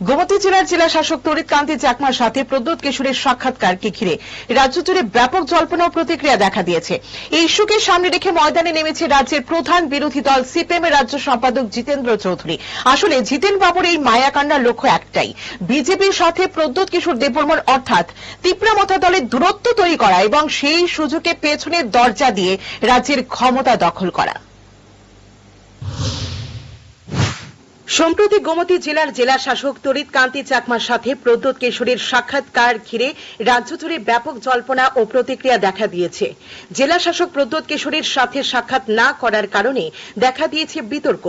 গোমতী জেলার জেলা শাসক তরিত কান্তি চাকমার সাথে প্রদ্যোৎ কিশোরের সাক্ষাৎকারকে ঘিরে। রাজ্য জুড়ে ব্যাপক জল্পনা প্রতিক্রিয়া দেখা দিয়েছে। এই ইস্যুকে সামনে রেখে ময়দানে নেমেছে রাজ্যের প্রধান বিরোধী দল সিপিএম এর রাজ্য সম্পাদক জিতেন্দ্র চৌধুরী। আসলে জিতেন বাবুর এই মায়াকান্ডার লক্ষ্য একটাই, বিজেপির সাথে প্রদ্যোৎ কিশোর দেববর্মন অর্থাৎ তিপ্রামথা দলের দূরত্ব তৈরি করা এবং সেই সুযোগে পেছনের দরজা দিয়ে রাজ্যের ক্ষমতা দখল করা। সম্প্রতি গোমতী জেলার জেলা শাসক তরিত কান্তি চাকমার সাথে প্রদ্যোৎ কিশোরের সাক্ষাৎকার ঘিরে রাজ্য জুড়ে ব্যাপক জল্পনা ও প্রতিক্রিয়া দেখা দিয়েছে। জেলা শাসক প্রদ্যোৎ কিশোরের সাথে সাক্ষাৎ না করার কারণে দেখা দিয়েছে বিতর্ক।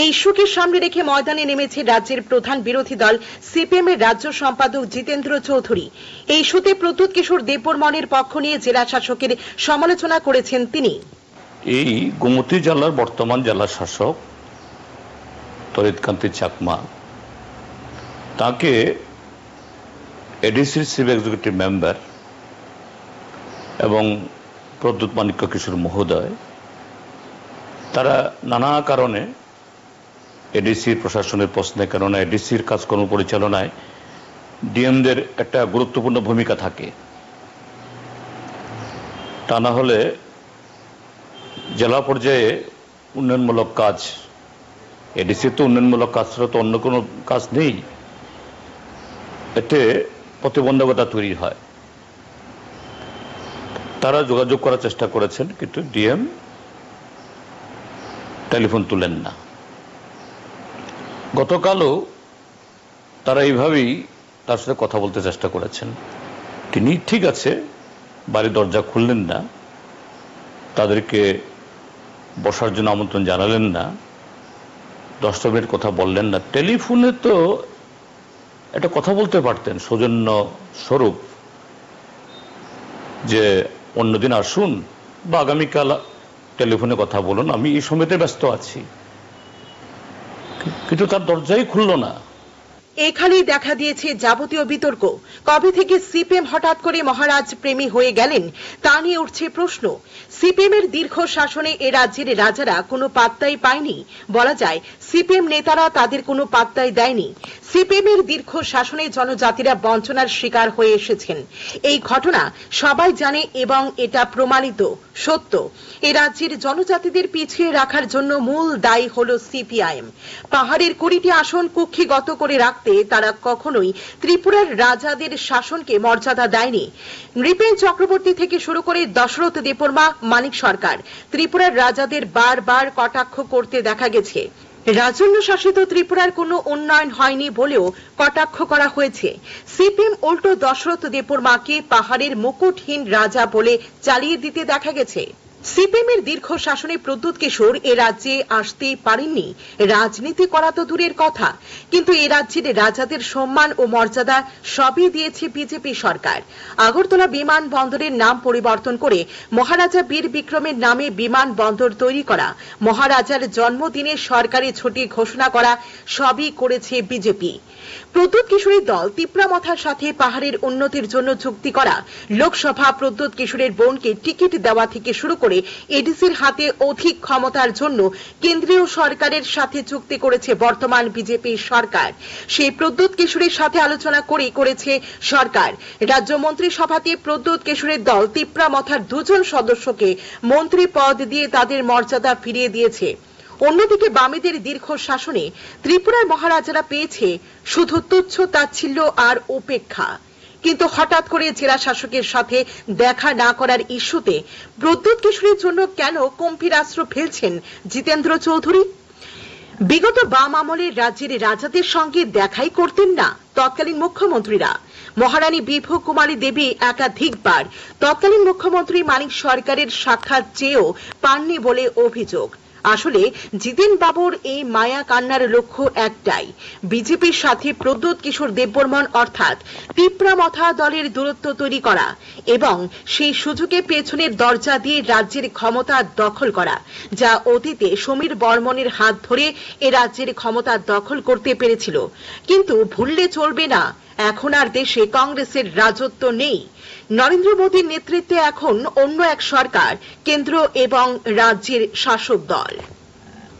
এই ইস্যুকে সামনে রেখে ময়দানে নেমেছে রাজ্যের প্রধান বিরোধী দল সিপিএম এর রাজ্য সম্পাদক জিতেন্দ্র চৌধুরী। এই ইস্যুতে প্রদ্যোৎ কিশোর দেববর্মনের পক্ষ নিয়ে জেলা শাসকের সমালোচনা করেছেন তিনি। এই গোমতী জেলার বর্তমান জেলা শাসক তরিতকান্তি চাকমা। তাকে এডিসির চিফ এক্সিকিউটিভ মেম্বার এবং প্রদ্যুৎ মানিক্য কিশোর মহোদয়, তারা নানা কারণে এডিসির প্রশাসনের প্রশ্নের কারণে এডিসির কাজকর্ম পরিচালনায় ডিএমদের একটা গুরুত্বপূর্ণ ভূমিকা থাকে। তা না হলে জেলা পর্যায়ে উন্নয়নমূলক কাজ এডিসির তো উন্নয়নমূলক কাজ ছাড়া তো অন্য কোনো কাজ নেই। এতে প্রতিবন্ধকতা তৈরি হয়। তারা যোগাযোগ করার চেষ্টা করেছেন, কিন্তু ডিএম টেলিফোন তুলেন না। গতকালও তারা এইভাবেই তার সাথে কথা বলতে চেষ্টা করেছেন। তিনি ঠিক আছে, বাড়ির দরজা খুললেন না, তাদেরকে বসার জন্য আমন্ত্রণ জানালেন না দশটা মিনিট কথা বললেন না। টেলিফোনে তো একটা কথা বলতে পারতেন, সৌজন্য স্বরূপ, যে অন্যদিন আসুন বা আগামীকাল টেলিফোনে কথা বলুন, আমি এই সময়তে ব্যস্ত আছি। কিন্তু তার দরজাই খুলল না। এখানেই দেখা দিয়েছে যাবতীয় বিতর্ক। কবে থেকে সিপিএম হঠাৎ করে মহারাজ প্রেমী হয়ে গেলেন, তা নিয়ে উঠছে প্রশ্ন। সিপিএম এর দীর্ঘ শাসনে এ রাজ্যের রাজারা কোনো পাত্তাই পায়নি। বলা যায়, সিপিএম নেতারা তাদের কোনো পাত্তাই দেয়নি। সিপিএম এর দীর্ঘ শাসনে জনজাতিরা বঞ্চনার শিকার হয়ে এসেছেন। এই ঘটনা সবাই জানে এবং এটা প্রমাণিত, সত্য। এ রাজ্যের জনজাতিদের পিছিয়ে রাখার জন্য মূল দায়ী হল সিপিআইএম। পাহাড়ের কুড়িটি আসন কুক্ষিগত করে রাখতে তারা কখনোই ত্রিপুরার রাজাদের শাসনকে মর্যাদা দেয়নি। নৃপেন চক্রবর্তী থেকে শুরু করে দশরথ দেববর্মা, মানিক সরকার, ত্রিপুরার রাজাদের বারবার কটাক্ষ করতে দেখা গেছে। রাজন্য শাসিত ত্রিপুরার কোনো উন্নয়ন হয়নি বলেও কটাক্ষ করা হয়েছে। সিপিএম উল্টো দশরথ দেববর্মাকে পাহাড়ের মুকুটহীন রাজা বলে চালিয়ে দিতে দেখা গেছে। সিপিএম এর দীর্ঘ শাসনে প্রদ্যুৎ কিশোর এ রাজ্যে আসতে পারেননি। রাজনীতি করা তো দূরের কথা, কিন্তু এ রাজ্যের রাজাদের সম্মান ও মর্যাদা সবই দিয়েছে বিজেপি সরকার। আগরতলা বিমান বন্দরের নাম পরিবর্তন করে মহারাজা বীর বিক্রমের নামে বিমান বন্দর তৈরি করা, মহারাজার জন্মদিনে সরকারি ছুটি ঘোষণা করা সবই করেছে বিজেপি। প্রদ্যুৎ কিশোরের দল তিপ্রামথার সাথে পাহাড়ের উন্নতির জন্য চুক্তি করা, লোকসভা প্রদ্যুৎ কিশোরের বোনকে টিকিট দেওয়া থেকে শুরু করে এডিসির হাতে অধিক ক্ষমতার জন্য কেন্দ্রীয় সরকারের সাথে চুক্তি করেছে বর্তমান বিজেপি সরকার। সেই প্রদ্যুৎ কিশোরের সাথে আলোচনা করে করেছে সরকার। রাজ্য মন্ত্রিসভাতে প্রদ্যুৎ কিশোরের দল তিপ্রামথার দুজন সদস্যকে মন্ত্রী পদ দিয়ে তাদের মর্যাদা ফিরিয়ে দিয়েছে। অন্যদিকে বামেদের দীর্ঘ শাসনে ত্রিপুরার মহারাজারা পেয়েছে শুধু তুচ্ছ তাচ্ছিল্য আর উপেক্ষা। কিন্তু হঠাৎ করে জেলা শাসকের সাথে দেখা না করার ইস্যুতে প্রদ্যুৎ কিশোরের জন্য কেন কম্পিরাস্ত্র ফেলছেন জিতেন্দ্র চৌধুরী? বিগত বাম আমলের রাজ্যের রাজাদের সঙ্গে দেখাই করতেন না তৎকালীন মুখ্যমন্ত্রীরা। মহারানী বিভু কুমারী দেবী একাধিকবার তৎকালীন মুখ্যমন্ত্রী মানিক সরকারের সাক্ষাৎ চেয়েও পাননি বলে অভিযোগ। আসলে জিতেন বাবুর এই মায়া কান্নার লক্ষ্য একটাই। বিজেপির সাথে প্রদ্যুৎ কিশোর দেববর্মন অর্থাৎ তিপ্রামথা দলের দূরত্ব তৈরি করা এবং সেই সুযোগে পেছনের দরজা দিয়ে রাজ্যের ক্ষমতা দখল করা, যা অতীতে সমীর বর্মনের হাত ধরে এ রাজ্যের ক্ষমতা দখল করতে পেরেছিল। কিন্তু ভুললে চলবে না, এখন আর দেশে কংগ্রেসের রাজত্ব নেই। নরেন্দ্র মোদীর নেতৃত্বে এখন অন্য এক সরকার, কেন্দ্র এবং রাজ্যের শাসক দল।